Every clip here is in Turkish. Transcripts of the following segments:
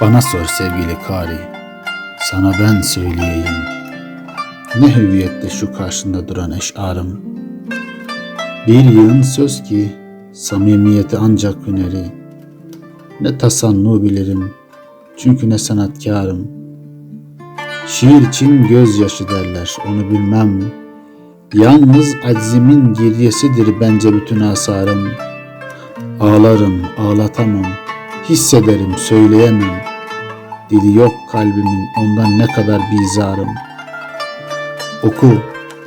Bana sor sevgili Kari, sana ben söyleyeyim. Ne hüviyette şu karşında duran eşarım. Bir yığın söz ki samimiyeti ancak hüneri. Ne tasannu bilirim çünkü ne sanatkarım. Şiir için gözyaşı derler onu bilmem. Yalnız aczimin giryesidir bence bütün asarım. Ağlarım, ağlatamam, hissederim, söyleyemem. Dili yok kalbimin ondan ne kadar bizarım. Oku,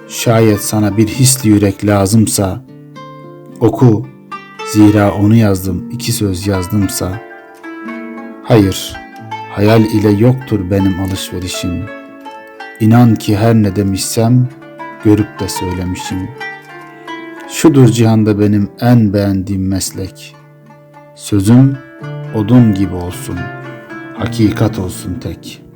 şayet sana bir hisli yürek lazımsa. Oku, zira onu yazdım, iki söz yazdımsa. Hayır, hayal ile yoktur benim alışverişim. İnan ki her ne demişsem, görüp de söylemişim. Şudur cihanda benim en beğendiğim meslek. Sözüm odun gibi olsun, hakikat olsun tek.''